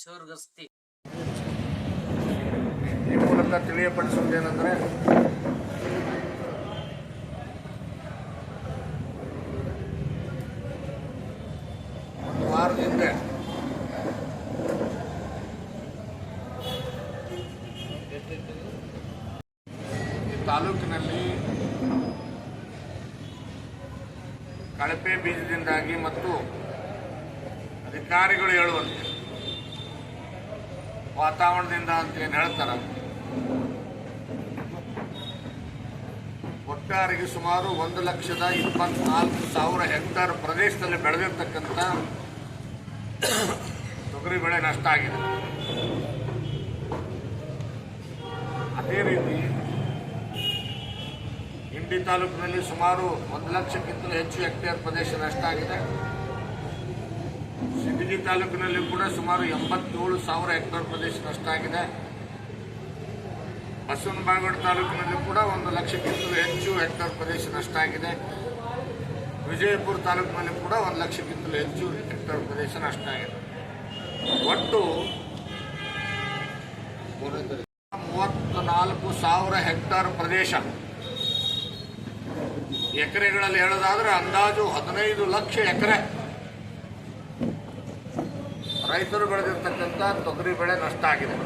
ಚೌರ್ಗಸ್ತಿ. ಈ ಮೂಲಕ ತಿಳಿಯಪಡಿಸುವುದೇನೆಂದರೆ ಒಂದು ವಾರದ ಹಿಂದೆ ಈ ತಾಲೂಕಿನಲ್ಲಿ ಕಳಪೆ ಬೀಜದಿಂದಾಗಿ ಮತ್ತು ಅಧಿಕಾರಿಗಳು ಹೇಳುವಂತೆ ವಾತಾವರಣದಿಂದ ಅಂತ ಏನು ಹೇಳ್ತಾರ? ಒಟ್ಟಾರೆಗೆ ಸುಮಾರು ಒಂದು ಲಕ್ಷದ ಇಪ್ಪತ್ನಾಲ್ಕು ಸಾವಿರ ಹೆಕ್ಟೇರ್ ಪ್ರದೇಶದಲ್ಲಿ ಬೆಳೆದಿರ್ತಕ್ಕಂಥ ತೊಗರಿ ಬೆಳೆ ನಷ್ಟ ಆಗಿದೆ. ಅದೇ ರೀತಿ ಇಂಡಿ ತಾಲೂಕಿನಲ್ಲಿ ಸುಮಾರು ಒಂದು ಲಕ್ಷಕ್ಕಿಂತಲೂ ಹೆಚ್ಚು ಹೆಕ್ಟೇರ್ ಪ್ರದೇಶ ನಷ್ಟ ಆಗಿದೆ. ಸಿಂದಗಿ ತಾಲೂಕಿನಲ್ಲಿ ಕೂಡ ಸುಮಾರು ಎಂಬತ್ತೇಳು ಸಾವಿರ ಹೆಕ್ಟೇರ್ ಪ್ರದೇಶ ನಷ್ಟ ಆಗಿದೆ. ಬಸವನ ಬಾಗೇವಾಡಿ ತಾಲೂಕಿನಲ್ಲಿ ಕೂಡ ಒಂದು ಲಕ್ಷಕ್ಕಿಂತ ಹೆಚ್ಚು ಹೆಕ್ಟೇರ್ ಪ್ರದೇಶ ನಷ್ಟ ಆಗಿದೆ. ವಿಜಯಪುರ ತಾಲೂಕಿನಲ್ಲಿ ಕೂಡ ಒಂದು ಲಕ್ಷಕ್ಕಿಂತ ಹೆಚ್ಚು ಹೆಕ್ಟೇರ್ ಪ್ರದೇಶ ನಷ್ಟ ಆಗಿದೆ. ಒಟ್ಟು ಮೂವತ್ತ್ನಾಲ್ಕು ಸಾವಿರ ಹೆಕ್ಟೇರ್ ಪ್ರದೇಶ. ಎಕರೆಗಳಲ್ಲಿ ಹೇಳೋದಾದ್ರೆ ಅಂದಾಜು ಹದಿನೈದು ಲಕ್ಷ ಎಕರೆ. ರೈತರು ಬೆಳೆದಿರ್ತಕ್ಕಂಥ ತೊಗರಿ ಬೆಳೆ ನಷ್ಟ ಆಗಿದೆ.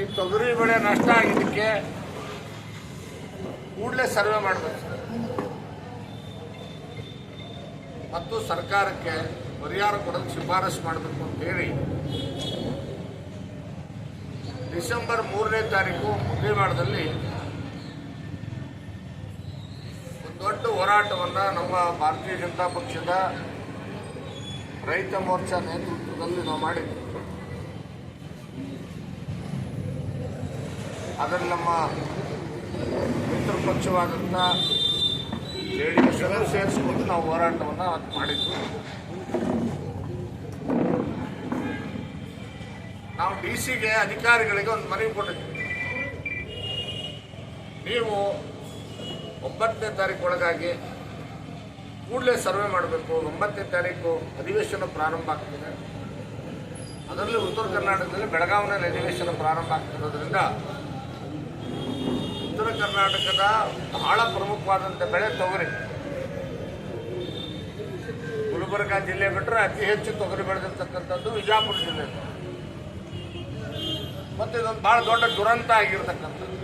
ಈ ತೊಗರಿ ಬೆಳೆ ನಷ್ಟ ಆಗಿದ್ದಕ್ಕೆ ಕೂಡಲೇ ಸರ್ವೆ ಮಾಡಬೇಕು. ಮತ್ತು ಸರ್ಕಾರಕ್ಕೆ ಪರಿಹಾರ ಕೊಡೋದು ಶಿಫಾರಸು ಮಾಡಬೇಕು ಅಂತೇಳಿ ಡಿಸೆಂಬರ್ ಮೂರನೇ ತಾರೀಕು ಮುದ್ದೇವಾಡದಲ್ಲಿ ಒಂದು ದೊಡ್ಡ ಹೋರಾಟವನ್ನು ನಮ್ಮ ಭಾರತೀಯ ಜನತಾ ಪಕ್ಷದ ರೈತ ಮೋರ್ಚಾ ನೇತೃತ್ವದಲ್ಲಿ ನಾವು ಮಾಡಿದ್ವಿ. ಅದರಲ್ಲಿ ನಮ್ಮ ಮಿತ್ರ ಪಕ್ಷವಾದಂಥ ಜೆ ಡಿ ಎಸ್ ಸೇರಿಸ್ಕೊಂಡು ನಾವು ಹೋರಾಟವನ್ನು ಮಾಡಿದ್ವಿ. ನಾವು ಡಿ ಸಿಗೆ ಅಧಿಕಾರಿಗಳಿಗೆ ಒಂದು ಮನವಿ ಕೊಟ್ಟಿದ್ವಿ. ನೀವು ಒಂಬತ್ತನೇ ತಾರೀಕು ಒಳಗಾಗಿ ಕೂಡಲೇ ಸರ್ವೆ ಮಾಡಬೇಕು. ಒಂಬತ್ತನೇ ತಾರೀಕು ಅಧಿವೇಶನ ಪ್ರಾರಂಭ ಆಗ್ತಿದೆ. ಅದರಲ್ಲಿ ಉತ್ತರ ಕರ್ನಾಟಕದಲ್ಲಿ ಬೆಳಗಾವಿನಲ್ಲಿ ಅಧಿವೇಶನ ಪ್ರಾರಂಭ ಆಗ್ತಿರೋದ್ರಿಂದ ಉತ್ತರ ಕರ್ನಾಟಕದ ಬಹಳ ಪ್ರಮುಖವಾದಂಥ ಬೆಳೆ ತೊಗರಿ. ಗುಲ್ಬರ್ಗ ಜಿಲ್ಲೆ ಬಿಟ್ಟರೆ ಅತಿ ಹೆಚ್ಚು ತೊಗರಿ ಬೆಳೆದಿರ್ತಕ್ಕಂಥದ್ದು ವಿಜಾಪುರ ಜಿಲ್ಲೆ. ಮತ್ತು ಇದೊಂದು ಭಾಳ ದೊಡ್ಡ ದುರಂತ ಆಗಿರ್ತಕ್ಕಂಥದ್ದು.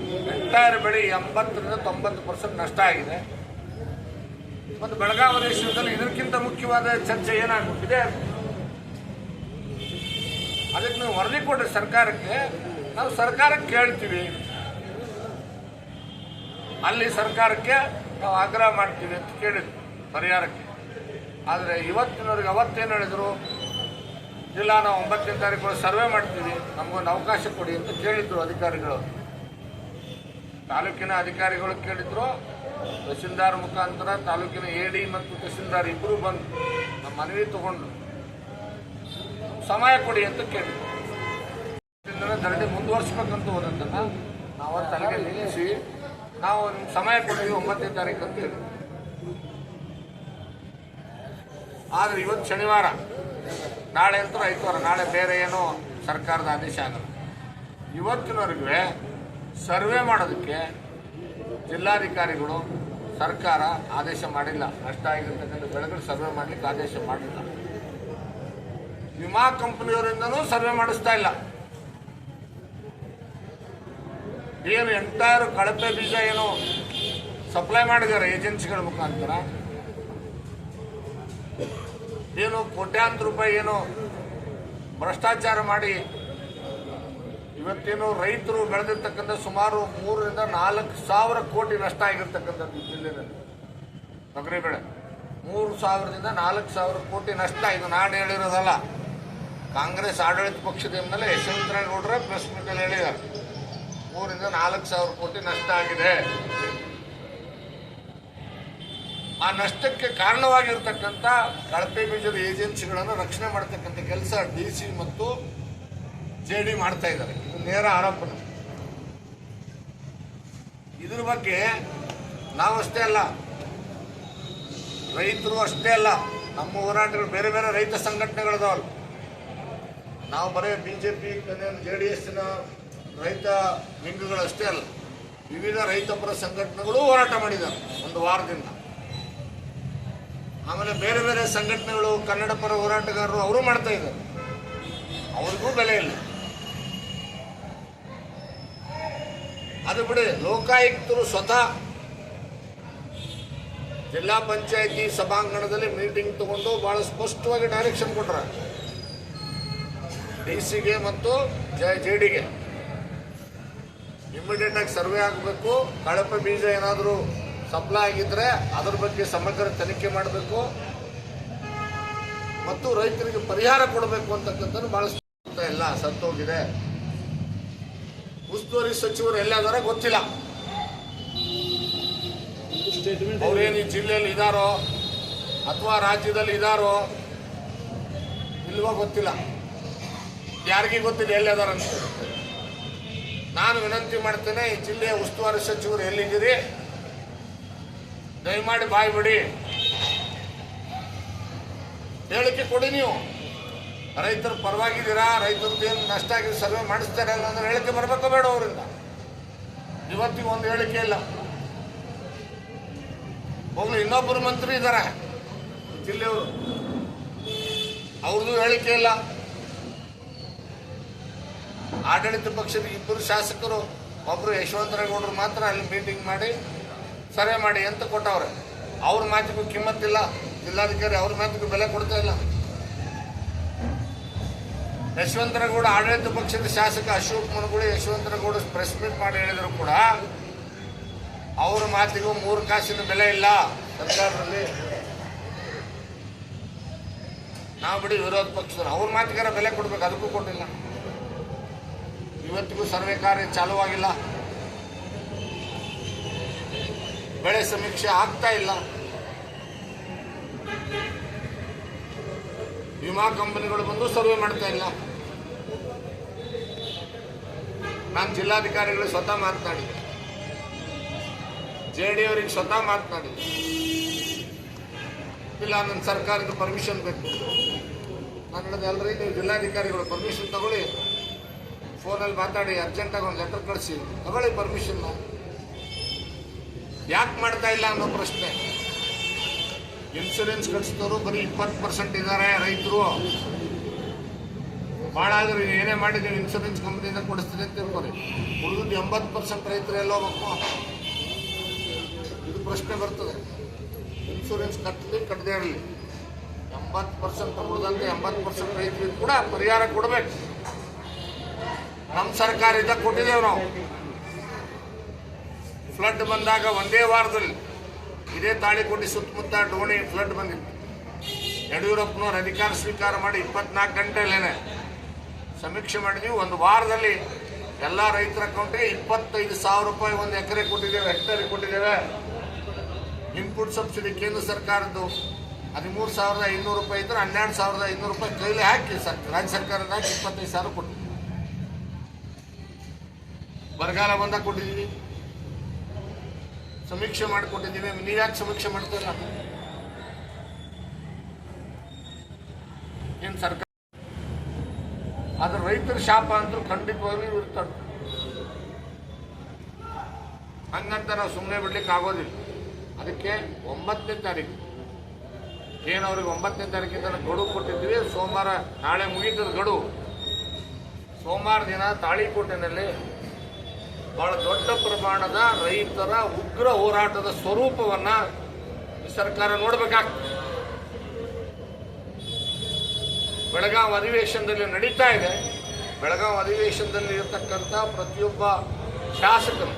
ಎಂಟೈರ್ ಬೆಳೆ ಎಂಬತ್ತರಿಂದ ತೊಂಬತ್ತು ಪರ್ಸೆಂಟ್ ನಷ್ಟ ಆಗಿದೆ. ಮತ್ತು ಬೆಳಗಾವಿ ದೇಶದಲ್ಲಿ ಇದಕ್ಕಿಂತ ಮುಖ್ಯವಾದ ಚರ್ಚೆ ಏನಾಗ್ಬಿಟ್ಟಿದೆ? ಅದಕ್ಕೆ ನೀವು ವರದಿ ಕೊಡ್ರಿ ಸರ್ಕಾರಕ್ಕೆ, ನಾವು ಸರ್ಕಾರಕ್ಕೆ ಕೇಳ್ತೀವಿ. ಅಲ್ಲಿ ಸರ್ಕಾರಕ್ಕೆ ನಾವು ಆಗ್ರಹ ಮಾಡ್ತೀವಿ ಅಂತ ಕೇಳಿದ್ವಿ ಪರಿಹಾರಕ್ಕೆ. ಆದರೆ ಇವತ್ತಿನವ್ರಿಗೆ ಅವತ್ತೇನು ಹೇಳಿದ್ರು? ಇಲ್ಲ, ನಾವು ಒಂಬತ್ತನೇ ತಾರೀಕು ಸರ್ವೆ ಮಾಡ್ತೀವಿ. ನಮಗೊಂದು ಅವಕಾಶ ಕೊಡಿ ಅಂತ ಕೇಳಿದ್ರು ಅಧಿಕಾರಿಗಳು. ತಾಲೂಕಿನ ಅಧಿಕಾರಿಗಳು ಕೇಳಿದ್ರು, ತಹಸೀಲ್ದಾರ್ ಮುಖಾಂತರ ತಾಲೂಕಿನ ಎ ಡಿ ಮತ್ತು ತಹಸೀಲ್ದಾರ್ ಇಬ್ಬರು ಬಂದು ನಮ್ಮ ಮನವಿ ತಗೊಂಡು ಸಮಯ ಕೊಡಿ ಅಂತ ಕೇಳಿದ್ರು. ಧರಣಿ ಮುಂದುವರ್ಸ್ಬೇಕಂತ ಹೋದಂತಲ್ಲ, ನಾವು ತಲೆಗೆ ನಿಲ್ಲಿಸಿ, ನಾವು ಸಮಯ ಕೊಡಿ, ಒಂಬತ್ತನೇ ತಾರೀಕು ಅಂತ ಹೇಳಿ. ಆದರೆ ಇವತ್ತು ಶನಿವಾರ, ನಾಳೆ ಅಂತೂ ಐತವಾರ ನಾಳೆ ಬೇರೆ ಏನೋ ಸರ್ಕಾರದ ಆದೇಶ ಆಗಲ್ಲ. ಇವತ್ತಿನವರೆಗೆ ಸರ್ವೆ ಮಾಡೋದಕ್ಕೆ ಜಿಲ್ಲಾಧಿಕಾರಿಗಳು ಸರ್ಕಾರ ಆದೇಶ ಮಾಡಿಲ್ಲ. ನಷ್ಟ ಆಗಿರ್ತಕ್ಕಂಥ ಬೆಳೆಗಳು ಸರ್ವೆ ಮಾಡಲಿಕ್ಕೆ ಆದೇಶ ಮಾಡಿಲ್ಲ. ವಿಮಾ ಕಂಪನಿಯವರಿಂದನೂ ಸರ್ವೆ ಮಾಡಿಸ್ತಾ ಇಲ್ಲ. ಏನು ಎಂಟೈರ್ ಕಳಪೆ ಬೀಜ ಏನು ಸಪ್ಲೈ ಮಾಡಿದ್ದಾರೆ ಏಜೆನ್ಸಿಗಳ ಮುಖಾಂತರ. ಏನು ಕೋಟ್ಯಾಂತರ ರೂಪಾಯಿ ಏನು ಭ್ರಷ್ಟಾಚಾರ ಮಾಡಿ ಇವತ್ತೇನು ರೈತರು ಬೆಳೆದಿರ್ತಕ್ಕಂಥ ಸುಮಾರು ಮೂರರಿಂದ ನಾಲ್ಕು ಸಾವಿರ ಕೋಟಿ ನಷ್ಟ ಆಗಿರ್ತಕ್ಕಂಥದ್ದು ಈ ಜಿಲ್ಲೆಯಲ್ಲಿ. ತೊಗರಿ ಬೆಳೆ. ಮೂರು ಸಾವಿರದಿಂದ ನಾಲ್ಕು ಸಾವಿರ ಕೋಟಿ ನಷ್ಟ. ಇದು ನಾನು ಹೇಳಿರೋದಲ್ಲ. ಕಾಂಗ್ರೆಸ್ ಆಡಳಿತ ಪಕ್ಷದ ಮೇಲೆ ಯಶವಂತರೇಗೌಡರ ಪ್ರೆಸ್ ಮೀಟಲ್ಲಿ ಹೇಳಿದ್ದಾರೆ. ಮೂರಿಂದ ನಾಲ್ಕು ಸಾವಿರ ಕೋಟಿ ನಷ್ಟ ಆಗಿದೆ. ಆ ನಷ್ಟಕ್ಕೆ ಕಾರಣವಾಗಿರ್ತಕ್ಕಂಥ ಕಳಪೆ ಬೀಜದ ಏಜೆನ್ಸಿಗಳನ್ನು ರಕ್ಷಣೆ ಮಾಡ್ತಕ್ಕಂಥ ಕೆಲಸ ಡಿ ಸಿ ಮತ್ತು ಜೆ ಡಿ ಮಾಡ್ತಾ ಇದ್ದಾರೆ. ಇದು ನೇರ ಆರೋಪಣ ಇದ್ರ ಬಗ್ಗೆ ನಾವಷ್ಟೇ ಅಲ್ಲ, ರೈತರು ಅಷ್ಟೇ ಅಲ್ಲ, ನಮ್ಮ ಹೋರಾಟಗಳು ಬೇರೆ ಬೇರೆ ರೈತ ಸಂಘಟನೆಗಳಿದಾವಲ್ಲ ನಾವು ಬರೀ B J P J D ಎಸ್ನ ರೈತ ವಿಂಗಗಳಷ್ಟೇ ಅಲ್ಲ, ವಿವಿಧ ರೈತಪರ ಸಂಘಟನೆಗಳು ಹೋರಾಟ ಮಾಡಿದ್ದಾರೆ ಒಂದು ವಾರದಿಂದ. ಆಮೇಲೆ ಬೇರೆ ಬೇರೆ ಸಂಘಟನೆಗಳು ಕನ್ನಡ ಪರ ಹೋರಾಟಗಾರರು ಅವರು ಮಾಡ್ತಾ ಇದ್ದಾರೆ ಅವ್ರಿಗೂ ಬೆಲೆ ಇಲ್ಲ. ಅದು ಬಿಡಿ, ಲೋಕಾಯುಕ್ತರು ಸ್ವತಃ ಜಿಲ್ಲಾ ಪಂಚಾಯತಿ ಸಭಾಂಗಣದಲ್ಲಿ ಮೀಟಿಂಗ್ ತಗೊಂಡು ಬಹಳ ಸ್ಪಷ್ಟವಾಗಿ ಡೈರೆಕ್ಷನ್ ಕೊಟ್ರ. ಡಿ ಸಿಗೆ ಮತ್ತು ಜೆ ಡಿಗೆ ಇಮಿಡಿಯೇಟ್ ಆಗಿ ಸರ್ವೆ ಆಗಬೇಕು, ಕಳಪೆ ಬೀಜ ಏನಾದರೂ ಸಪ್ಲೈ ಆಗಿದ್ರೆ ಅದ್ರ ಬಗ್ಗೆ ಸಮಗ್ರ ತನಿಖೆ ಮಾಡಬೇಕು ಮತ್ತು ರೈತರಿಗೆ ಪರಿಹಾರ ಕೊಡಬೇಕು ಅಂತಕ್ಕಂಥದ್ದು ಸ್ಪಷ್ಟ ಎಲ್ಲ ಸತ್ತೋಗಿದೆ. ಉಸ್ತುವಾರಿ ಸಚಿವರು ಎಲ್ಲಾದಾರ ಗೊತ್ತಿಲ್ಲ. ಅವ್ರೇನು ಈ ಜಿಲ್ಲೆಯಲ್ಲಿ ಇದಾರೋ ಅಥವಾ ರಾಜ್ಯದಲ್ಲಿ ಇದಾರೋ ಇಲ್ವೋ ಗೊತ್ತಿಲ್ಲ. ಯಾರಿಗೆ ಗೊತ್ತಿಲ್ಲ ಎಲ್ಲಿದಾರ ನಾನು ವಿನಂತಿ ಮಾಡ್ತೇನೆ, ಈ ಜಿಲ್ಲೆಯ ಉಸ್ತುವಾರಿ ಸಚಿವರು ಎಲ್ಲಿದ್ದೀರಿ? ದಯಮಾಡಿ ಬಾಯಿ ಬಿಡಿ. ಹೇಳಿಕೆ ಕೊಡಿ ನೀವು. ರೈತರ ಪರವಾಗಿದ್ದೀರಾ? ರೈತರದ್ದು ಏನು ನಷ್ಟ ಆಗಿದೆ, ಸರ್ವೆ ಮಾಡಿಸ್ತಾರೆ ಅಂದ್ರೆ ಹೇಳಿಕೆ ಬರಬೇಕೋ ಬೇಡ ಅವರಿಂದ. ಇವತ್ತಿಗೆ ಒಂದು ಹೇಳಿಕೆ ಇಲ್ಲ. ಹೋಗ್ಲಿ, ಇನ್ನೊಬ್ಬರು ಮಂತ್ರಿ ಇದ್ದಾರೆ. ಜಿಲ್ಲೆಯವರು ಅವ್ರದ್ದು ಹೇಳಿಕೆ ಇಲ್ಲ. ಆಡಳಿತ ಪಕ್ಷದ ಇಬ್ಬರು ಶಾಸಕರು ಒಬ್ಬರು ಯಶವಂತರೇಗೌಡರು ಮಾತ್ರ ಅಲ್ಲಿ ಮೀಟಿಂಗ್ ಮಾಡಿ, ಸರ್ವೆ ಮಾಡಿ ಅಂತ ಕೊಟ್ಟವ್ರೆ. ಅವ್ರ ಮಾತಿಗೂ ಕಿಮ್ಮತ್ತಿಲ್ಲ. ಜಿಲ್ಲಾಧಿಕಾರಿ ಅವ್ರ ಮಾತಿಗೂ ಬೆಲೆ ಕೊಡ್ತಾ ಇಲ್ಲ. ಯಶವಂತರಗೌಡ ಆಡಳಿತ ಪಕ್ಷದ ಶಾಸಕ ಅಶೋಕ್ ಮನಗುಳಿ ಯಶವಂತರಗೌಡ ಪ್ರೆಸ್ ಮೀಟ್ ಮಾಡಿ ಹೇಳಿದ್ರು ಕೂಡ ಅವರ ಮಾತಿಗೂ ಮೂರು ಕಾಸಿನ ಬೆಲೆ ಇಲ್ಲ. ಸರ್ಕಾರದಲ್ಲಿ ನಾವು ಬಿಡಿ ವಿರೋಧ ಪಕ್ಷದವರು. ಅವ್ರ ಮಾತಿಗಾರ ಬೆಲೆ ಕೊಡ್ಬೇಕು, ಅದಕ್ಕೂ ಕೊಟ್ಟಿಲ್ಲ. ಇವತ್ತಿಗೂ ಸರ್ವೆ ಕಾರ್ಯ ಚಾಲುವಾಗಿಲ್ಲ. ಬೆಳೆ ಸಮೀಕ್ಷೆ ಆಗ್ತಾ ಇಲ್ಲ. ವಿಮಾ ಕಂಪನಿಗಳು ಬಂದು ಸರ್ವೆ ಮಾಡ್ತಾ ಇಲ್ಲ. ನಾನು ಜಿಲ್ಲಾಧಿಕಾರಿಗಳು ಸ್ವತಃ ಮಾತನಾಡಿ ಜೆ ಡಿ ಅವರಿಗೆ ಸ್ವತಃ ಮಾತನಾಡಿ ಇಲ್ಲ ನನ್ನ ಸರ್ಕಾರದ ಪರ್ಮಿಷನ್ ಬೇಕು. ನಾನು ಅಲ್ರಿ, ನೀವು ಜಿಲ್ಲಾಧಿಕಾರಿಗಳು ಪರ್ಮಿಷನ್ ತಗೊಳ್ಳಿ. ಫೋನಲ್ಲಿ ಮಾತಾಡಿ, ಅರ್ಜೆಂಟಾಗಿ ಒಂದು ಲೆಟರ್ ಕಳಿಸಿ. ತಗೊಳ್ಳಿ ಪರ್ಮಿಷನ್ ಯಾಕೆ ಮಾಡ್ತಾ ಇಲ್ಲ ಅನ್ನೋ ಪ್ರಶ್ನೆ. ಇನ್ಸೂರೆನ್ಸ್ ಕಟ್ಸಿದವರು ಬರೀ ಇಪ್ಪತ್ತು ಪರ್ಸೆಂಟ್ ಇದ್ದಾರೆ ರೈತರು. ಭಾಳ ಆದರೆ ಏನೇ ಮಾಡಿದ್ದೀವಿ ಇನ್ಸೂರೆನ್ಸ್ ಕಂಪ್ನಿಯಿಂದ ಕೊಡಿಸ್ತೀನಿ ಅಂತ ತಿಳ್ಕೊರಿ ಉಳಿದು ಎಂಬತ್ತು ಪರ್ಸೆಂಟ್ ರೈತರು ಎಲ್ಲ ಇದು ಪ್ರಶ್ನೆ ಬರ್ತದೆ. ಇನ್ಸೂರೆನ್ಸ್ ಕಟ್ಟಲಿ ಕಟ್ಟದೇ ಇರಲಿ. ಎಂಬತ್ತು ಪರ್ಸೆಂಟ್ ಉಳಿದಂತೆ ಎಂಬತ್ತು ಪರ್ಸೆಂಟ್ ರೈತರಿಗೆ ಕೂಡ ಪರಿಹಾರ ಕೊಡಬೇಕು. ನಮ್ಮ ಸರ್ಕಾರದಿಂದ ಕೊಟ್ಟಿದ್ದೇವೆ ನಾವು. ಫ್ಲಡ್ ಬಂದಾಗ ಒಂದೇ ವಾರದಲ್ಲಿ ಇದೇ ತಾಳಿಕೋಟೆ ಸುತ್ತಮುತ್ತ ಡೋಣಿ ಫ್ಲಡ್ ಬಂದಿತ್ತು. ಯಡಿಯೂರಪ್ಪನವ್ರು ಅಧಿಕಾರ ಸ್ವೀಕಾರ ಮಾಡಿ ಇಪ್ಪತ್ನಾಲ್ಕು ಗಂಟೆಯಲ್ಲೇನೆ ಸಮೀಕ್ಷೆ ಮಾಡಿದ್ವಿ. ಒಂದು ವಾರದಲ್ಲಿ ಎಲ್ಲ ರೈತರ ಅಕೌಂಟಿಗೆ ಇಪ್ಪತ್ತೈದು ಸಾವಿರ ರೂಪಾಯಿ ಒಂದು ಎಕರೆ ಕೊಟ್ಟಿದ್ದೇವೆ, ಹೆಕ್ಟರಿಗೆ ಕೊಟ್ಟಿದ್ದೇವೆ. ಇನ್ಪುಟ್ ಸಬ್ಸಿಡಿ ಕೇಂದ್ರ ಸರ್ಕಾರದ್ದು ಹದಿಮೂರು ಸಾವಿರದ ಐನೂರು ರೂಪಾಯಿ ಇದ್ರೆ ಹನ್ನೆರಡು ಸಾವಿರದ ಐನೂರು ರೂಪಾಯಿ ಕೈಲಿ ಹಾಕಿ ಸರ್, ರಾಜ್ಯ ಸರ್ಕಾರದ ಹಾಕಿ ಇಪ್ಪತ್ತೈದು ಸಾವಿರ ಕೊಟ್ಟಿದ್ದೀವಿ. ಬರಗಾಲ ಬಂದಾಗ ಕೊಟ್ಟಿದ್ದೀವಿ. ಸಮೀಕ್ಷೆ ಮಾಡಿಕೊಟ್ಟಿದ್ದೀವಿ ನೀವ್ಯಾಕೆ ಸಮೀಕ್ಷೆ ಮಾಡ್ತಾರ ಏನು ಸರ್ಕಾರ? ಆದ್ರೆ ರೈತರ ಶಾಪ ಅಂತೂ ಖಂಡಿತವಾಗ್ಲೂ ಇರ್ತಾರೆ. ಹಂಗಂತ ನಾವು ಸುಮ್ಮನೆ ಬಿಡ್ಲಿಕ್ಕೆ ಆಗೋದಿಲ್ಲ. ಅದಕ್ಕೆ ಒಂಬತ್ತನೇ ತಾರೀಕು ಏನು ಅವ್ರಿಗೆ ಒಂಬತ್ತನೇ ತಾರೀಕಿಂದ ನಾವು ಗಡುವು ಕೊಟ್ಟಿದ್ದೀವಿ. ಸೋಮವಾರ ನಾಳೆ ಮುಗೀತದ ಗಡು ಸೋಮವಾರ ದಿನ ತಾಳಿಕೋಟೆನಲ್ಲಿ ಬಹಳ ದೊಡ್ಡ ಪ್ರಮಾಣದ ರೈತರ ಉಗ್ರ ಹೋರಾಟದ ಸ್ವರೂಪವನ್ನ ಸರ್ಕಾರ ನೋಡಬೇಕಾಗ್ತದೆ. ಬೆಳಗಾವಿ ಅಧಿವೇಶನದಲ್ಲಿ ನಡೀತಾ ಇದೆ. ಬೆಳಗಾವಿ ಅಧಿವೇಶನದಲ್ಲಿ ಇರತಕ್ಕಂಥ ಪ್ರತಿಯೊಬ್ಬ ಶಾಸಕರು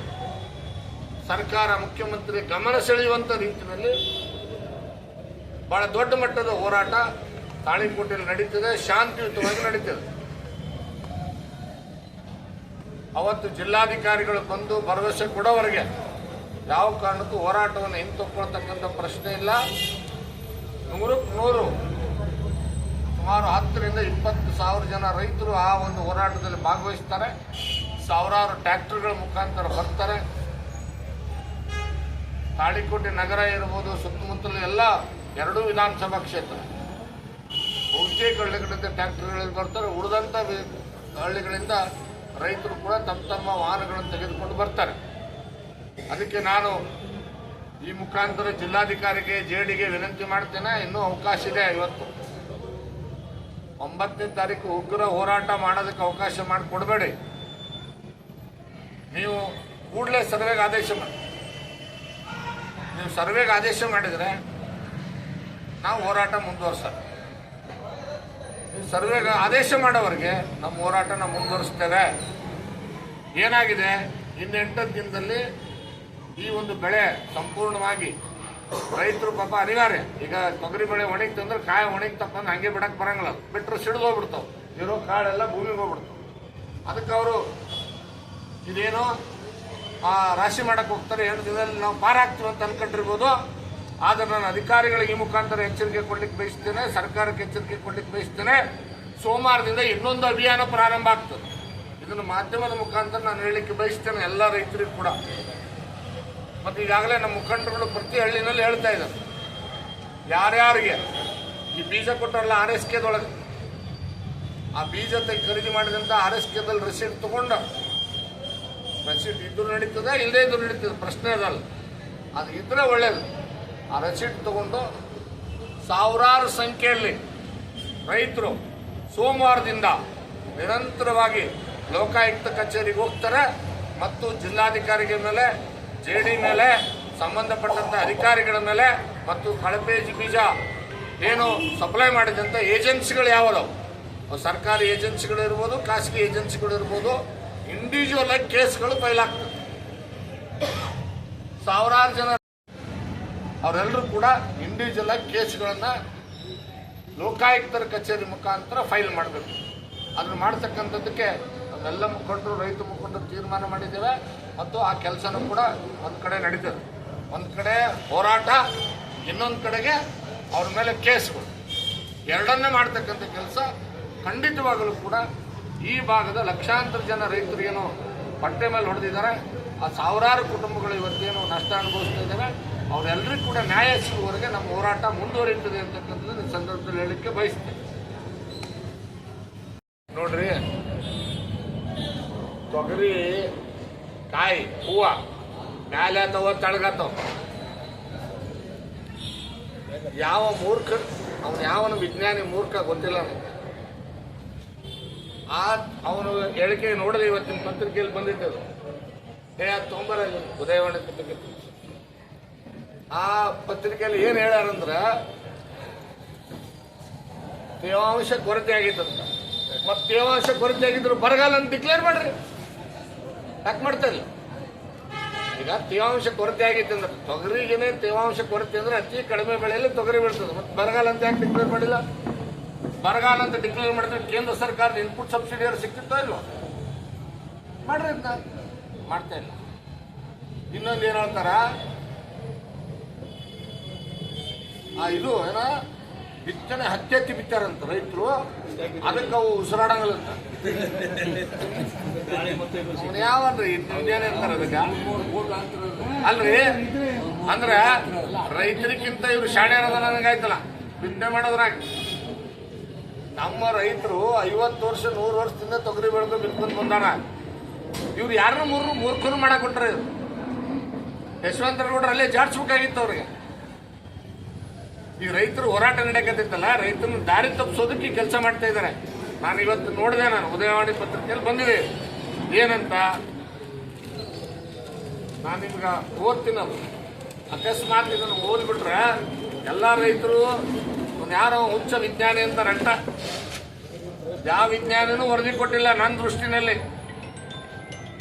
ಸರ್ಕಾರ ಮುಖ್ಯಮಂತ್ರಿ ಗಮನ ಸೆಳೆಯುವಂಥ ರೀತಿಯಲ್ಲಿ ಬಹಳ ದೊಡ್ಡ ಮಟ್ಟದ ಹೋರಾಟ ತಾಳಿಕೋಟೆಯಲ್ಲಿ ನಡೀತದೆ, ಶಾಂತಿಯುತವಾಗಿ ನಡೀತದೆ. ಅವತ್ತು ಜಿಲ್ಲಾಧಿಕಾರಿಗಳು ಬಂದು ಭರವಸೆ ಕೊಡೋವರೆಗೆ ಯಾವ ಕಾರಣಕ್ಕೂ ಹೋರಾಟವನ್ನು ಹಿಂತಕ್ಕೊಳ್ತಕ್ಕಂಥ ಪ್ರಶ್ನೆ ಇಲ್ಲ. ನೂರಕ್ಕೆ ನೂರು, ಸುಮಾರು ಹತ್ತರಿಂದ ಇಪ್ಪತ್ತು ಸಾವಿರ ಜನ ರೈತರು ಆ ಒಂದು ಹೋರಾಟದಲ್ಲಿ ಭಾಗವಹಿಸ್ತಾರೆ. ಸಾವಿರಾರು ಟ್ರ್ಯಾಕ್ಟರ್ಗಳ ಮುಖಾಂತರ ಬರ್ತಾರೆ. ತಾಳಿಕೋಟೆ ನಗರ ಇರ್ಬೋದು, ಸುತ್ತಮುತ್ತಲು ಎಲ್ಲ ಎರಡೂ ವಿಧಾನಸಭಾ ಕ್ಷೇತ್ರ. ಬಹುತೇಕ ಹಳ್ಳಿಗಳಿಂದ ಟ್ಯಾಕ್ಟರ್ಗಳಲ್ಲಿ ಬರ್ತಾರೆ. ಉಳಿದಂಥ ಹಳ್ಳಿಗಳಿಂದ ರೈತರು ಕೂಡ ತಮ್ಮ ತಮ್ಮ ವಾಹನಗಳನ್ನು ತೆಗೆದುಕೊಂಡು ಬರ್ತಾರೆ. ಅದಕ್ಕೆ ನಾನು ಈ ಮುಖಾಂತರ ಜಿಲ್ಲಾಧಿಕಾರಿಗೆ, ಜೆಡಿಗೆ ವಿನಂತಿ ಮಾಡ್ತೇನೆ, ಇನ್ನೂ ಅವಕಾಶ ಇದೆ ಇವತ್ತು. ಒಂಬತ್ತನೇ ತಾರೀಕು ಉಗ್ರ ಹೋರಾಟ ಮಾಡೋದಕ್ಕೆ ಅವಕಾಶ ಮಾಡಿಕೊಡ್ಬೇಡಿ. ನೀವು ಕೂಡಲೇ ಸರ್ವೆಗೆ ಆದೇಶ ಮಾಡಿ, ನೀವು ಸರ್ವೆಗೆ ಆದೇಶ ಮಾಡಿದರೆ ನಾವು ಹೋರಾಟ ಮುಂದುವರ್ಸೋಣ. ಸರ್ವೆಗೆ ಆದೇಶ ಮಾಡೋವರೆಗೆ ನಮ್ಮ ಹೋರಾಟನ ಮುಂದುವರಿಸ್ತೇವೆ ಏನಾಗಿದೆ? ಇನ್ನೆಂಟು ದಿನದಲ್ಲಿ ಈ ಒಂದು ಬೆಳೆ ಸಂಪೂರ್ಣವಾಗಿ ರೈತರು ಪಾಪ ಅನಿವಾರ್ಯ. ಈಗ ತೊಗರಿ ಬೆಳೆ ಒಣಗಿತು ಅಂದ್ರೆ ಕಾಯಿ ಒಣಗಿ ತಪ್ಪಂದ್ರೆ ಹಂಗೆ ಬಿಡಕ್ಕೆ ಬರಂಗಿಲ್ಲ. ಬಿಟ್ಟರೆ ಸಿಡಿದು ಹೋಗ್ಬಿಡ್ತಾವೆ. ಇರೋ ಕಾಳೆಲ್ಲ ಭೂಮಿಗೆ ಹೋಗ್ಬಿಡ್ತಾವೆ. ಅದಕ್ಕೆ ಅವರು ಇದೇನೋ? ಆ, ರಾಶಿ ಮಾಡಕ್ಕೆ ಹೋಗ್ತಾರೆ. ಎರಡು ದಿನದಲ್ಲಿ ನಾವು ಪಾರಾಗ್ತೀವಿ ಅಂತ ಅನ್ಕೊಂಡಿರ್ಬೋದು. ಆದರೆ ನಾನು ಅಧಿಕಾರಿಗಳಿಗೆ ಈ ಮುಖಾಂತರ ಎಚ್ಚರಿಕೆ ಕೊಡ್ಲಿಕ್ಕೆ ಬಯಸ್ತೇನೆ, ಸರ್ಕಾರಕ್ಕೆ ಎಚ್ಚರಿಕೆ ಕೊಡ್ಲಿಕ್ಕೆ ಬಯಸ್ತೇನೆ. ಸೋಮವಾರದಿಂದ ಇನ್ನೊಂದು ಅಭಿಯಾನ ಪ್ರಾರಂಭ ಆಗ್ತದೆ. ಇದನ್ನು ಮಾಧ್ಯಮದ ಮುಖಾಂತರ ನಾನು ಹೇಳಲಿಕ್ಕೆ ಬಯಸ್ತೇನೆ, ಎಲ್ಲ ರೈತರಿಗೂ ಕೂಡ. ಮತ್ತು ಈಗಾಗಲೇ ನಮ್ಮ ಮುಖಂಡರುಗಳು ಪ್ರತಿ ಹಳ್ಳಿನಲ್ಲಿ ಹೇಳ್ತಾ ಇದ್ದಾರೆ. ಯಾರ್ಯಾರಿಗೆ? ಈ ಬೀಜ ಕೊಟ್ಟರಲ್ಲ ಆರ್ ಎಸ್ ಕೆದೊಳಗೆ. ಆ ಬೀಜ ಖರೀದಿ ಮಾಡಿದಂಥ ಆರ್ ಎಸ್ ಕೆದಲ್ಲಿ ರಸೀಟ್ ತೊಗೊಂಡು. ರಸೀಟ್ ಇದ್ರೂ ನಡೀತದೆ ಇಲ್ಲದೇ ಇದ್ರೂ ನಡೀತದೆ, ಪ್ರಶ್ನೆ ಅದಲ್ಲ. ಅದು ಇದ್ರೆ ಒಳ್ಳೇದು. ಆ ರಸೀಟ್ ತಗೊಂಡು ಸಾವಿರಾರು ಸಂಖ್ಯೆಯಲ್ಲಿ ರೈತರು ಸೋಮವಾರದಿಂದ ನಿರಂತರವಾಗಿ ಲೋಕಾಯುಕ್ತ ಕಚೇರಿಗೆ ಹೋಗ್ತಾರೆ ಮತ್ತು ಜಿಲ್ಲಾಧಿಕಾರಿಗಳ ಮೇಲೆ, ಜೆ ಡಿ ಮೇಲೆ ಸಂಬಂಧಪಟ್ಟಂಥ ಅಧಿಕಾರಿಗಳ ಮೇಲೆ ಮತ್ತು ಕಳಪೆ ಬೀಜ ಏನು ಸಪ್ಲೈ ಮಾಡಿದಂಥ ಏಜೆನ್ಸಿಗಳು ಯಾವುದವು ಸರ್ಕಾರಿ ಏಜೆನ್ಸಿಗಳು ಇರ್ಬೋದು, ಖಾಸಗಿ ಏಜೆನ್ಸಿಗಳು ಇರ್ಬೋದು ಇಂಡಿವಿಜುವಲ್ ಆಗಿ ಕೇಸ್ಗಳು ಫೈಲ್ ಆಗ್ತದೆ. ಸಾವಿರಾರು ಜನ ಅವರೆಲ್ಲರೂ ಕೂಡ ಇಂಡಿವಿಜುವಲ್ ಆಗಿ ಕೇಸ್ಗಳನ್ನು ಲೋಕಾಯುಕ್ತರ ಕಚೇರಿ ಮುಖಾಂತರ ಫೈಲ್ ಮಾಡಬೇಕು. ಅದನ್ನು ಮಾಡ್ತಕ್ಕಂಥದ್ದಕ್ಕೆ ಅದೆಲ್ಲ ಮುಖಂಡರು, ರೈತ ಮುಖಂಡರು ತೀರ್ಮಾನ ಮಾಡಿದ್ದೇವೆ ಮತ್ತು ಆ ಕೆಲಸನೂ ಕೂಡ ಒಂದು ಕಡೆ ನಡೀತದೆ. ಒಂದು ಕಡೆ ಹೋರಾಟ, ಇನ್ನೊಂದು ಕಡೆಗೆ ಅವ್ರ ಮೇಲೆ ಕೇಸ್ಗಳು. ಎರಡನ್ನೇ ಮಾಡ್ತಕ್ಕಂಥ ಕೆಲಸ ಖಂಡಿತವಾಗಲೂ ಕೂಡ ಈ ಭಾಗದ ಲಕ್ಷಾಂತರ ಜನ ರೈತರಿಗೇನು ಹೊಟ್ಟೆ ಮೇಲೆ ಹೊಡೆದಿದ್ದಾರೆ. ಆ ಸಾವಿರಾರು ಕುಟುಂಬಗಳು ಇವತ್ತೇನು ನಷ್ಟ ಅನುಭವಿಸ್ತಾ ಇದ್ದಾರೆ ಅವರೆಲ್ಲರಿಗೂ ಕೂಡ ನ್ಯಾಯ ಸಿಗುವವರೆಗೆ ನಮ್ಮ ಹೋರಾಟ ಮುಂದುವರಿಯುತ್ತದೆ ಅಂತಕ್ಕಂಥದ್ದು ಈ ಸಂದರ್ಭದಲ್ಲಿ ಹೇಳಲಿಕ್ಕೆ ಬಯಸ್ತೇನೆ. ನೋಡ್ರಿ, ತೊಗರಿ, ಕಾಯಿ, ಹೂವ, ಮ್ಯಾಲೆ ಅಥವಾ ತಳಗತ್ತವ. ಯಾವ ಮೂರ್ಖ, ಅವನು ಯಾವನ ವಿಜ್ಞಾನಿ ಮೂರ್ಖ ಗೊತ್ತಿಲ್ಲ ನನಗೆ ಆ, ಅವನು ಹೇಳಿಕೆ ನೋಡಲಿ ಇವತ್ತಿನ ಪತ್ರಿಕೆಯಲ್ಲಿ ಹೇ ಏ ತೊಂಬರ ಉದಯವಾಣಿ ಪತ್ರಿಕೆ. ಆ ಪತ್ರಿಕೆಯಲ್ಲಿ ಏನು ಹೇಳ್ಯಾರಂದ್ರೆ, ತೇವಾಂಶ ಕೊರತೆ ಆಗಿತ್ತಂತ. ಮತ್ತೆ ತೇವಾಂಶ ಕೊರತೆ ಆಗಿದ್ರು ಬರಗಾಲ ಅಂತ ಡಿಕ್ಲೇರ್ ಮಾಡ್ರಿ. ಯಾಕೆ ಮಾಡ್ತಾ ಈಗ ತೇವಾಂಶ ಕೊರತೆ ಆಗೈತೆ ಅಂದ್ರೆ ತೊಗರಿಗೇನೆ ತೇವಾಂಶ ಕೊರತೆ ಅಂದ್ರೆ ಅತಿ ಕಡಿಮೆ ಬೆಳೆಯಲ್ಲಿ ತೊಗರಿ ಬೀಳ್ತದೆ. ಮತ್ತೆ ಬರಗಾಲ ಅಂತ ಯಾಕೆ ಡಿಕ್ಲೇರ್ ಮಾಡಿಲ್ಲ? ಬರಗಾಲ ಅಂತ ಡಿಕ್ಲೇರ್ ಮಾಡಿದ್ರೆ ಕೇಂದ್ರ ಸರ್ಕಾರದ ಇನ್ಪುಟ್ ಸಬ್ಸಿಡಿ ಸಿಕ್ತಿತ್ತೋ ಇಲ್ವೋ? ಮಾಡ್ರಿ ಮಾಡ್ತಾ ಇಲ್ಲ. ಇನ್ನೊಂದು ಏನು ಆ, ಇದು ಏನ ಬಿತ್ತನೆ ಹತ್ತಿ ಬಿತ್ತಾರಂತ ರೈತರು. ಅದಕ್ಕೆ ಅವು ಉಸಿರಾಡಂಗಲ್ಲ ಯಾವನ್ರಿ ಇರ್ತಾರೆ ಅದಕ್ಕೆ? ಅಲ್ರಿ? ಅಂದ್ರ ರೈತರಿಗಿಂತ ಇವ್ರು ಶಾಣೆ ನನಗಾಯ್ತಲ್ಲ ಬಿತ್ತನೆ ಮಾಡೋದ್ರಾಗ. ನಮ್ಮ ರೈತರು ಐವತ್ತು ವರ್ಷ, ನೂರು ವರ್ಷದಿಂದ ತೊಗರಿ ಬೆಳೆದು ಬಿತ್ಕೊಂಡು ಬಂದಾರ. ಇವ್ರು ಯಾರನ್ನೂ ಮೂರು ಮೂರ್ಖರು ಮಾಡಕ್ ಕೊಟ್ರೆ. ಇವ್ರು ಯಶವಂತರಗೌಡ್ರು ಅಲ್ಲೇ ಜಾಡ್ಸ್ಬೇಕಾಗಿತ್ತು ಅವ್ರಿಗೆ. ಈ ರೈತರು ಹೋರಾಟ ನಡೆಯಕತ್ತಿತ್ತಲ್ಲ, ರೈತರನ್ನ ದಾರಿ ತಪ್ಪಿಸೋದಕ್ಕೆ ಕೆಲಸ ಮಾಡ್ತಾ ಇದ್ದಾರೆ ನಾನು ಇವತ್ತು ನೋಡಿದೆ, ನಾನು ಉದಯವಾಣಿ ಪತ್ರಿಕೆಯಲ್ಲಿ ಬಂದಿದೆ. ಏನಂತ? ನಾನು ನಿಮ್ಗೆ ಓದ್ತೀನಿ ಅಕಸ್ಮಾತ್ ಇದನ್ನು ಓದ್ಬಿಟ್ರೆ ಎಲ್ಲ ರೈತರು ಯಾರೋ ಉಚ್ಚ ವಿಜ್ಞಾನಿ ಅಂತ ರಟ್ಟ. ಯಾವ ವಿಜ್ಞಾನಿನೂ ವರದಿ ಕೊಟ್ಟಿಲ್ಲ ನನ್ನ ದೃಷ್ಟಿನಲ್ಲಿ.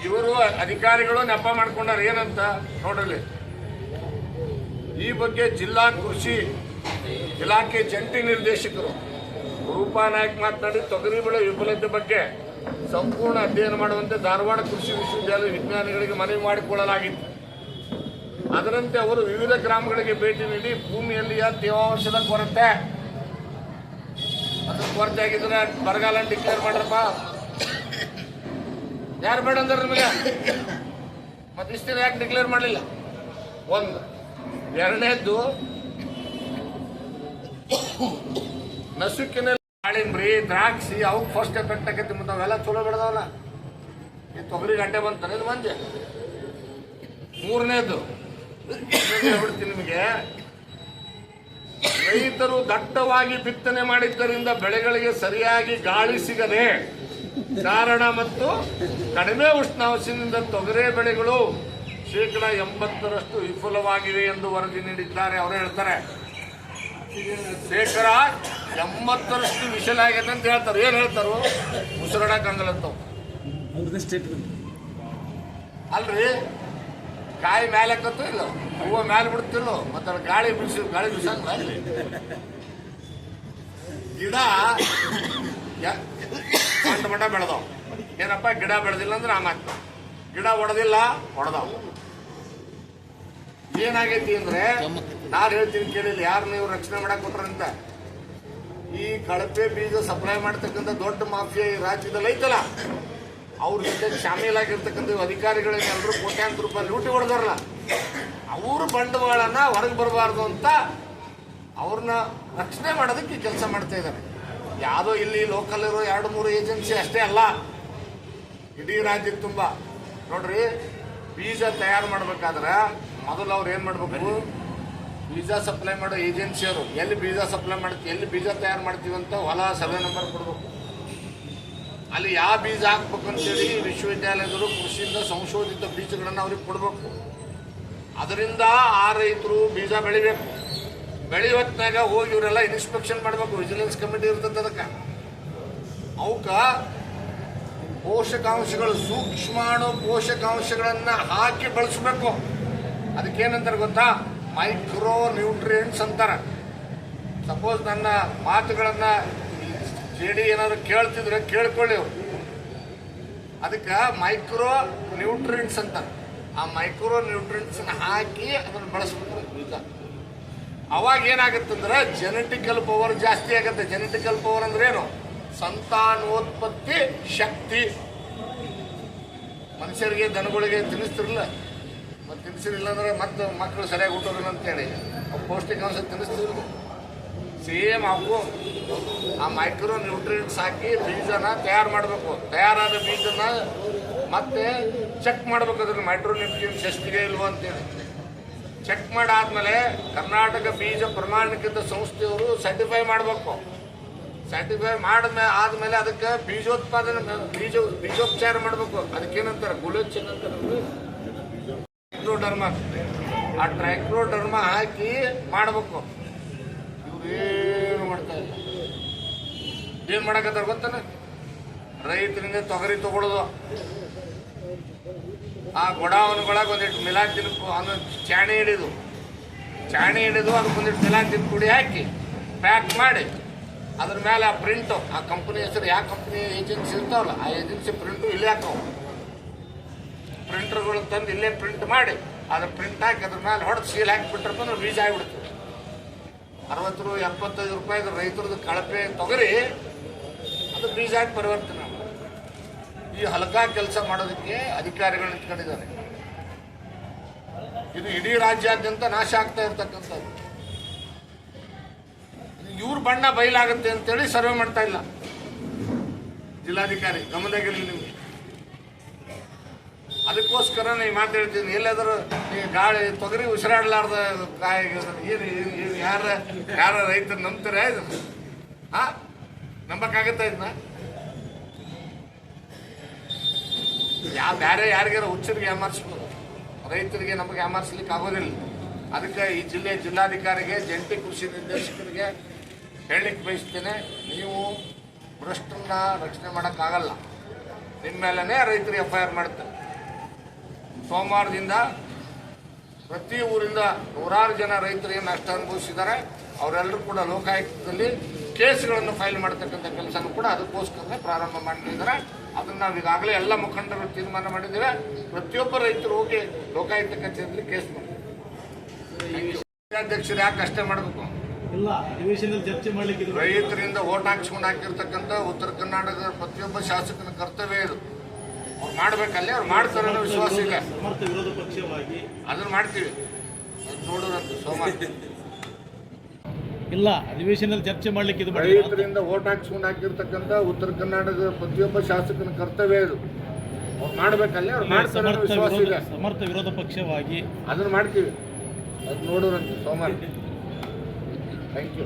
ಇವರು ಅಧಿಕಾರಿಗಳು ನೆಪ ಮಾಡ್ಕೊಂಡಾರ, ಏನಂತ ನೋಡಲಿ ಈ ಬಗ್ಗೆ ಜಿಲ್ಲಾ ಕೃಷಿ ಇಲಾಖೆ ಜಂಟಿ ನಿರ್ದೇಶಕರು ರೂಪಾ ನಾಯ್ಕ್ ಮಾತನಾಡಿ, ತೊಗರಿ ಬೆಳೆ ವಿಫಲತೆ ಬಗ್ಗೆ ಸಂಪೂರ್ಣ ಅಧ್ಯಯನ ಮಾಡುವಂತೆ ಧಾರವಾಡ ಕೃಷಿ ವಿಶ್ವವಿದ್ಯಾಲಯ ವಿಜ್ಞಾನಿಗಳಿಗೆ ಮನವಿ ಮಾಡಿಕೊಳ್ಳಲಾಗಿತ್ತು. ಅದರಂತೆ ಅವರು ವಿವಿಧ ಗ್ರಾಮಗಳಿಗೆ ಭೇಟಿ ನೀಡಿ ಭೂಮಿಯಲ್ಲಿಯ ತೇವಾಂಶದ ಕೊರತೆ. ಅದ್ರ ಕೊರತೆ ಆಗಿದ್ರೆ ಬರಗಾಲ ಡಿಕ್ಲೇರ್ ಮಾಡ್ರಪ್ಪ. ಯಾರು ಬೇಡ ಅಂದ್ರೆ ನಿಮಗೆ? ಮತ್ತೆ ಇಷ್ಟು ಯಾಕೆ ಡಿಕ್ಲೇರ್ ಮಾಡಲಿಲ್ಲ? ಒಂದು. ಎರಡನೇದ್ದು ನಸುಕಿನ ದಾಳಿಂಬ್ರಿ ದ್ರಾಕ್ಷಿ ಅವಕ್ಕೆ ಫಸ್ಟ್ ಎಫೆಕ್ಟ್ ಆಗೈತಿ ಮತ್ತೆ ಅವೆಲ್ಲ ಚಲೋ ಬೆಳೆದವಲ್ಲ ಈ ತೊಗರಿ ಗಂಟೆ ಬಂತಾನೆ ಇದು ಮಂದಿ. ಮೂರನೇದು. ಹೇಳ್ಬಿಡ್ತೀನಿ ನಿಮಗೆ. ರೈತರು ದಟ್ಟವಾಗಿ ಬಿತ್ತನೆ ಮಾಡಿದ್ದರಿಂದ ಬೆಳೆಗಳಿಗೆ ಸರಿಯಾಗಿ ಗಾಳಿ ಸಿಗದೆ ಕಾರಣ ಮತ್ತು ಕಡಿಮೆ ಉಷ್ಣಾಂಶದಿಂದ ತೊಗರೆ ಬೆಳೆಗಳು ಶೇಕಡ ಎಂಬತ್ತರಷ್ಟು ವಿಫುಲವಾಗಿವೆ ಎಂದು ವರದಿ ನೀಡಿದ್ದಾರೆ. ಅವರು ಹೇಳ್ತಾರೆ ಶೇಕಡ ಎಂಬತ್ತರಷ್ಟು ವಿಷಲ್ ಆಗೈತೆ ಅಂತ ಹೇಳ್ತಾರೆ. ಏನ್ ಹೇಳ್ತಾರೋ? ಮೂರನೇ ಸ್ಟೇಟ್ ಅಲ್ರಿ? ಕಾಯಿ ಮೇಲೆ ಕತ್ತು ಇಲ್ಲ? ಹೂವು ಮೇಲೆ ಬಿಡ್ತಿಲ್ಲ ಮತ್ತೆ ಅದ್ ಗಾಳಿ ಬಿಡಿಸಿ ಗಾಳಿ ಬಿಸಂಗ ಗಿಡ ಮಂಡ ಮಂಡ ಬೆಳೆದವು. ಏನಪ್ಪ ಗಿಡ ಬೆಳೆದಿಲ್ಲ ಅಂದ್ರೆ ಆಮಾತ್ ಗಿಡ ಒಡೆದಿಲ್ಲ ಹೊಡೆದವ್ ಏನಾಗೈತಿ ಅಂದ್ರೆ ನಾನು ಹೇಳ್ತೀನಿ ಕೇಳಿಲ್ಲ ಯಾರು ನೀವು ರಕ್ಷಣೆ ಮಾಡಕ್ ಕೊಟ್ರಂತ ಈ ಕಳಪೆ ಬೀಜ ಸಪ್ಲೈ ಮಾಡ್ತಕ್ಕಂಥ ದೊಡ್ಡ ಮಾಫಿಯಾ ಈ ರಾಜ್ಯದಲ್ಲಿ ಐತಲ್ಲ, ಅವ್ರ ಜೊತೆ ಶಾಮೀಲಾಗಿರ್ತಕ್ಕಂಥ ಅಧಿಕಾರಿಗಳನ್ನ ಎಲ್ಲರೂ ಕೋಟ್ಯಾಂತರ ರೂಪಾಯಿ ಲೂಟಿ ಹೊಡೆದಾರಲ್ಲ, ಅವ್ರ ಬಂಡವಾಳನ ಹೊರಗೆ ಬರಬಾರ್ದು ಅಂತ ಅವ್ರನ್ನ ರಕ್ಷಣೆ ಮಾಡೋದಕ್ಕೆ ಕೆಲಸ ಮಾಡ್ತಾ ಇದ್ದಾರೆ ಯಾವುದೋ ಇಲ್ಲಿ ಲೋಕಲ್ ಇರೋ ಎರಡು ಮೂರು ಏಜೆನ್ಸಿ ಅಷ್ಟೇ ಅಲ್ಲ, ಇಡೀ ರಾಜ್ಯಕ್ಕೆ ತುಂಬ. ನೋಡ್ರಿ, ಬೀಜ ತಯಾರು ಮಾಡ್ಬೇಕಾದ್ರೆ ಮೊದಲು ಅವ್ರು ಏನು ಮಾಡ್ಬೇಕು? ಬೀಜ ಸಪ್ಲೈ ಮಾಡೋ ಏಜೆನ್ಸಿಯವರು ಎಲ್ಲಿ ಬೀಜ ಸಪ್ಲೈ ಮಾಡ್ತೀವಿ ಎಲ್ಲಿ ಬೀಜ ತಯಾರು ಮಾಡ್ತೀವಿ ಅಂತ ಹೊಲ ಸರ್ವೆ ನಂಬರ್ ಕೊಡಬೇಕು. ಅಲ್ಲಿ ಯಾವ ಬೀಜ ಹಾಕ್ಬೇಕು ಅಂತೇಳಿ ವಿಶ್ವವಿದ್ಯಾಲಯದವರು ಕೃಷಿಯಿಂದ ಸಂಶೋಧಿತ ಬೀಜಗಳನ್ನು ಅವ್ರಿಗೆ ಕೊಡಬೇಕು. ಅದರಿಂದ ಆ ರೈತರು ಬೀಜ ಬೆಳಿಬೇಕು. ಬೆಳೆಯುವತ್ನಾಗ ಹೋಗಿ ಇವರೆಲ್ಲ ಇನ್ಸ್ಪೆಕ್ಷನ್ ಮಾಡಬೇಕು ವಿಜಿಲೆನ್ಸ್ ಕಮಿಟಿ ಇರ್ತದೆ ಅದಕ್ಕೆ. ಅವಕ್ಕ ಪೋಷಕಾಂಶಗಳು, ಸೂಕ್ಷ್ಮಾಣು ಪೋಷಕಾಂಶಗಳನ್ನು ಹಾಕಿ ಬಳಸಬೇಕು. ಅದಕ್ಕೇನಂತಾರೆ ಗೊತ್ತಾ? ಮೈಕ್ರೋ ನ್ಯೂಟ್ರಿಯೆಂಟ್ಸ್ ಅಂತಾರೆ. ಸಪೋಸ್ ನನ್ನ ಮಾತುಗಳನ್ನು ಜೆ ಡಿ ಏನಾದ್ರು ಕೇಳ್ತಿದ್ರೆ ಕೇಳ್ಕೊಳ್ಳಿ ಅವ್ರು. ಅದಕ್ಕೆ ಮೈಕ್ರೋ ನ್ಯೂಟ್ರಿಯೆಂಟ್ಸ್ ಅಂತಾರೆ. ಆ ಮೈಕ್ರೋ ನ್ಯೂಟ್ರಿಯೆಂಟ್ಸ್ನ ಹಾಕಿ ಅದನ್ನು ಬಳಸ್ಬೇಕು ಬೀಜ ಅವಾಗ ಏನಾಗುತ್ತಂದ್ರೆ ಜೆನೆಟಿಕಲ್ ಪವರ್ ಜಾಸ್ತಿ ಆಗುತ್ತೆ. ಜೆನೆಟಿಕಲ್ ಪವರ್ ಅಂದ್ರೆ ಏನು ಸಂತಾನೋತ್ಪತ್ತಿ ಶಕ್ತಿ. ಮನುಷ್ಯರಿಗೆ, ದನಗಳಿಗೆ ತಿನ್ನಿಸ್ತಿರಲಿಲ್ಲ ಮತ್ತೆ ತಿನ್ನಿಸಿರಿಲ್ಲ ಅಂದ್ರೆ ಮತ್ತೆ ಮಕ್ಕಳು ಸರಿಯಾಗಿ ಹುಟ್ಟೋದಿಲ್ಲ ಅಂತೇಳಿ ಅವು ಪೌಷ್ಟಿಕಾಂಶ ತಿನ್ನಿಸ್ತಿದ್ರು ಸೇಮ್ ಅವು. ಆ ಮೈಕ್ರೋ ನ್ಯೂಟ್ರಿಯೆಂಟ್ಸ್ ಹಾಕಿ ಬೀಜನ ತಯಾರು ಮಾಡಬೇಕು. ತಯಾರಾದ ಬೀಜನ ಮತ್ತೆ ಚೆಕ್ ಮಾಡ್ಬೇಕು ಅದ್ರಲ್ಲಿ ಮೈಕ್ರೋ ನ್ಯೂಟ್ರಿಯೆಂಟ್ಸ್ ಎಷ್ಟಿದೆ ಇಲ್ವೋ ಅಂತೇಳಿ. ಚೆಕ್ ಮಾಡಾದ್ಮೇಲೆ ಕರ್ನಾಟಕ ಬೀಜ ಪ್ರಮಾಣಕ್ಕಿಂತ ಸಂಸ್ಥೆಯವರು ಸರ್ಟಿಫೈ ಮಾಡಬೇಕು. ಸರ್ಟಿಫೈ ಮಾಡಿದ್ಮೇಲೆ ಆದ್ಮೇಲೆ ಅದಕ್ಕೆ ಬೀಜೋತ್ಪಾದನೆ, ಬೀಜ, ಬೀಜೋಪಚಾರ ಮಾಡಬೇಕು. ಅದಕ್ಕೇನಂತಾರೆ? ಗುಲೋಚನ್ ಅಂತಾರೆ ಟ್ರೈಕ್ರೋಡರ್ಮ ಆ ಟ್ರೈಕ್ರೋಡರ್ಮ ಹಾಕಿ ಮಾಡಬೇಕು. ಇವ್ರೇನು ಮಾಡ್ತಾ ಇಲ್ಲ. ಏನು ಮಾಡಕತ್ತಾರ ಗೊತ್ತಾನ? ರೈತರಿಂದ ತೊಗರಿ ತಗೊಳ್ಳೋದು ಆ ಗೊಡಾವನ್ಗೊಳಗೆ ಒಂದಿಟ್ಟು ತಿನ್ಕು ಅನ್ನೋ ಚಾಣಿ ಹಿಡಿದು ಚಾಣಿ ಹಿಡಿದು ಅದಕ್ಕೆ ಒಂದಿಟ್ಟು ದಿನ ಪುಡಿ ಹಾಕಿ ಪ್ಯಾಕ್ ಮಾಡಿ, ಅದ್ರ ಮೇಲೆ ಆ ಪ್ರಿಂಟು, ಆ ಕಂಪನಿ ಹೆಸರು ಯಾವ ಕಂಪನಿ ಏಜೆನ್ಸಿ ಇರ್ತಾವಲ್ಲ, ಆ ಏಜೆನ್ಸಿ ಪ್ರಿಂಟು ಇಲ್ಲಿ ಹಾಕವು. ಪ್ರಿಂಟರ್ಗಳು ತಂದು ಇಲ್ಲೇ ಪ್ರಿಂಟ್ ಮಾಡಿ ಅದ್ರ ಪ್ರಿಂಟ್ ಹಾಕಿ ಅದ್ರ ಮೇಲೆ ಹೊಡೆದು ಸೀಲ್ ಹಾಕಿಬಿಟ್ರಪ್ಪ ಅಂದ್ರೆ ಬೀಜ ಆಗಿಬಿಡ್ತದೆ ಅರವತ್ತು ರೂ, ಎಪ್ಪತ್ತೈದು ರೂಪಾಯಿದು ರೈತರದ್ದು ಕಳಪೆ ತೊಗರಿ, ಅದು ಬೀಜ ಆಗಿ ಪರಿವರ್ತನೆ ಈ ಹಲಕಾ ಕೆಲಸ ಮಾಡೋದಕ್ಕೆ ಅಧಿಕಾರಿಗಳು ಇಟ್ಕೊಂಡಿದ್ದಾರೆ ಇದು ಇಡೀ ರಾಜ್ಯಾದ್ಯಂತ ನಾಶ ಆಗ್ತಾ ಇರ್ತಕ್ಕಂಥದ್ದು. ಇವ್ರ ಬಣ್ಣ ಬಯಲಾಗುತ್ತೆ ಅಂತೇಳಿ ಸರ್ವೆ ಮಾಡ್ತಾ ಇಲ್ಲ. ಜಿಲ್ಲಾಧಿಕಾರಿ ಗಮನದಾಗಿರಲಿ ನಿಮಗೆ. ಅದಕ್ಕೋಸ್ಕರ ನೀವು ಮಾತಾಡ್ತೀನಿ. ಎಲ್ಲಾದರೂ ನೀವು ಗಾಳಿ ತೊಗರಿ ಉಸಿರಾಡಲಾರ್ದ ಕಾಯಿ ಏನು ಯಾರ ಯಾರ ರೈತರು ನಂಬ್ತಾರೆ ಇದು? ಹಾ ನಂಬಕ್ಕಾಗತ್ತಾ ಇದನ್ನ ಯಾ ಬೇರೆ ಯಾರಿಗಾರ ಹುಚ್ಚರಿಗೆ ಯಾಮಾರಿಸ್ಬೋದು? ರೈತರಿಗೆ ನಮಗೆ ಏಮಾರಿಸ್ಲಿಕ್ಕೆ ಆಗೋದಿಲ್ಲ. ಅದಕ್ಕೆ ಈ ಜಿಲ್ಲೆ ಜಿಲ್ಲಾಧಿಕಾರಿಗೆ, ಜಂಟಿ ಕೃಷಿ ನಿರ್ದೇಶಕರಿಗೆ ಹೇಳಲಿಕ್ಕೆ ಬಯಸ್ತೇನೆ. ನೀವು ಭ್ರಷ್ಟನ್ನ ರಕ್ಷಣೆ ಮಾಡೋಕ್ಕಾಗಲ್ಲ. ನಿಮ್ಮ ಮೇಲೇ ರೈತರಿಗೆ ಎಫ್ ಐ ಆರ್ ಮಾಡ್ತಾರೆ. ಸೋಮವಾರದಿಂದ ಪ್ರತಿ ಊರಿಂದ ನೂರಾರು ಜನ ರೈತರು ಏನು ನಷ್ಟ ಅನುಭವಿಸಿದ್ದಾರೆ. ಅವರೆಲ್ಲರೂ ಕೂಡ ಲೋಕಾಯುಕ್ತದಲ್ಲಿ ಕೇಸ್ಗಳನ್ನು ಫೈಲ್ ಮಾಡತಕ್ಕಂಥ ಕೆಲಸನೂ ಕೂಡ ಅದಕ್ಕೋಸ್ಕರ ಪ್ರಾರಂಭ ಮಾಡಿದ್ದಾರೆ ಅದನ್ನು ನಾವು ಈಗಾಗಲೇ ಎಲ್ಲ ಮುಖಂಡರು ತೀರ್ಮಾನ ಮಾಡಿದ್ದೇವೆ. ಪ್ರತಿಯೊಬ್ಬ ರೈತರು ಹೋಗಿ ಲೋಕಾಯುಕ್ತ ಕಚೇರಿಯಲ್ಲಿ ಕೇಸ್ ಮಾಡ್ತಾರೆ. ಅಧ್ಯಕ್ಷರು ಯಾಕೆ ಅಷ್ಟೇ ಮಾಡಬೇಕು? ರೈತರಿಂದ ಓಟ್ ಹಾಕಿಸ್ಕೊಂಡು ಹಾಕಿರ್ತಕ್ಕಂಥ ಉತ್ತರ ಕರ್ನಾಟಕದ ಪ್ರತಿಯೊಬ್ಬ ಶಾಸಕನ ಕರ್ತವ್ಯ ಇದು. ಅವ್ರು ಮಾಡ್ಬೇಕಲ್ಲಿ ಅವ್ರು ಮಾಡ್ತಾರೆ ಅನ್ನೋ ವಿಶ್ವಾಸ ಇಲ್ಲ. ಸಮರ್ಥ ವಿರೋಧ ಪಕ್ಷವಾಗಿ ಅದನ್ನ ಮಾಡ್ತೀವಿ. ನೋಡೋದಂತ ನೋಡೋರಂತೆ ಸೋಮವಾರ. ಇಲ್ಲ ಅಧಿವೇಶನದಲ್ಲಿ ಚರ್ಚೆ ಮಾಡ್ಲಿಕ್ಕೆ ಇದು ರೈತರಿಂದ ಓಟ್ ಹಾಕ್ಸ್ಕೊಂಡು ಹಾಕಿರ್ತಕ್ಕಂಥ ಉತ್ತರ ಕರ್ನಾಟಕದ ಪ್ರತಿಯೊಬ್ಬ ಶಾಸಕನ ಕರ್ತವ್ಯ ಇದು. ಅವ್ರು ಮಾಡ್ಬೇಕಲ್ಲೇ ಅವ್ರು ಮಾಡ್ತಾರೆ ಅನ್ನೋ ಸಮರ್ಥ ವಿಶ್ವಾಸ ವಿರೋಧ ಇದೆ ಸಮರ್ಥ ವಿರೋಧ ಪಕ್ಷವಾಗಿ. ಅದನ್ನ ಮಾಡ್ತೀವಿ. ಅದು ನೋಡೋರಂತೆ ಸೋಮವಾರ. Thank you